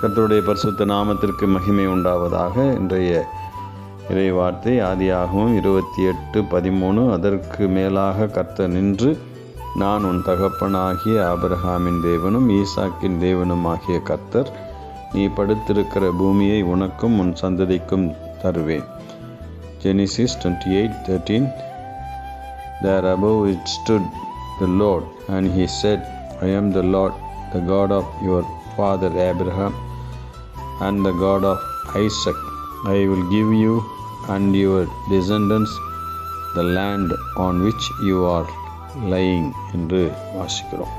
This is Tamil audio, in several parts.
கர்த்தருடைய பரிசுத்த நாமத்திற்கு மகிமை உண்டாவதாக இன்றைய இறை வார்த்தை ஆதியாகவும் இருபத்தி எட்டு பதிமூணு. அதற்கு மேலாக கர்த்தர் நின்று நான் உன் தகப்பனாகிய ஆபிரஹாமின் தேவனும் ஈசாக்கின் தேவனும் ஆகிய கர்த்தர் நீ படுத்திருக்கிற பூமியை உனக்கும் உன் சந்ததிக்கும் தருவேன். Genesis twenty eight thirteen there above it stood the Lord and he said I am the Lord the God of your father Abraham, and the God of Isaac. I will give you and your descendants the land on which you are lying என்று வாசிக்கிறோம்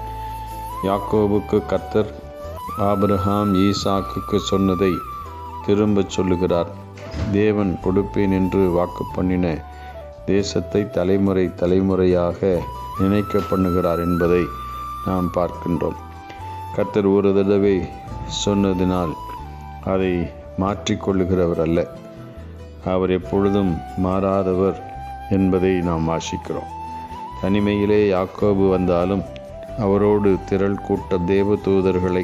யாக்கோபுக்கு கர்த்தர் ஆப்ரஹாம் ஈசாக்குக்கு சொன்னதை திரும்பச் சொல்லுகிறார் தேவன் கொடுப்பேன் என்று வாக்கு பண்ணின தேசத்தை தலைமுறை தலைமுறையாக நினைக்க பண்ணுகிறார் என்பதை நாம் பார்க்கின்றோம் கர்த்தர் ஒரு தடவை சொன்னதினால் அதை மாற்றிக்கொள்ளுகிறவர் அல்ல. அவர் எப்பொழுதும் மாறாதவர் என்பதை நாம் வாசிக்கிறோம். தனிமையிலே யாக்கோபு வந்தாலும் அவரோடு திரள் கூட்ட தேவ தூதர்களை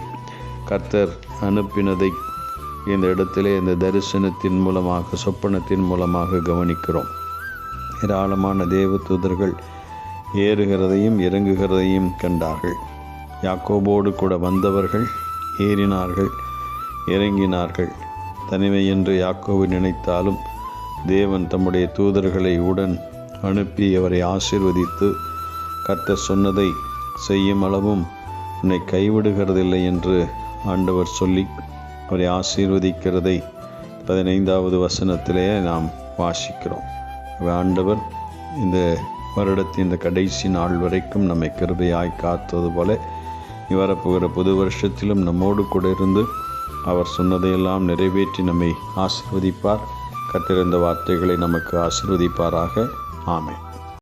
கர்த்தர் அனுப்பினதை இந்த இடத்திலே இந்த தரிசனத்தின் மூலமாக சொப்பனத்தின் மூலமாக கவனிக்கிறோம். ஏராளமான தேவ தூதர்கள் ஏறுகிறதையும் இறங்குகிறதையும் கண்டார்கள். யாக்கோபோடு கூட வந்தவர்கள் ஏறினார்கள் இறங்கினார்கள். தனிமை என்று யாக்கோவை நினைத்தாலும் தேவன் தம்முடைய தூதர்களை உடன் அனுப்பி அவரை ஆசிர்வதித்து கர்த்த சொன்னதை செய்யும் அளவும் உன்னை கைவிடுகிறதில்லை என்று ஆண்டவர் சொல்லி அவரை ஆசீர்வதிக்கிறதை பதினைந்தாவது வசனத்திலேயே நாம் வாசிக்கிறோம். ஆண்டவர் இந்த வருடத்தின் இந்த கடைசி நாள் வரைக்கும் நம்மை கிருபையாய் காத்தது போல வரப்போகிற புது வருஷத்திலும் நம்மோடு கூட இருந்து அவர் சொன்னதையெல்லாம் நிறைவேற்றி நம்மை ஆசிர்வதிப்பார். கத்திருந்த வார்த்தைகளை நமக்கு ஆசிர்வதிப்பாராக. ஆமை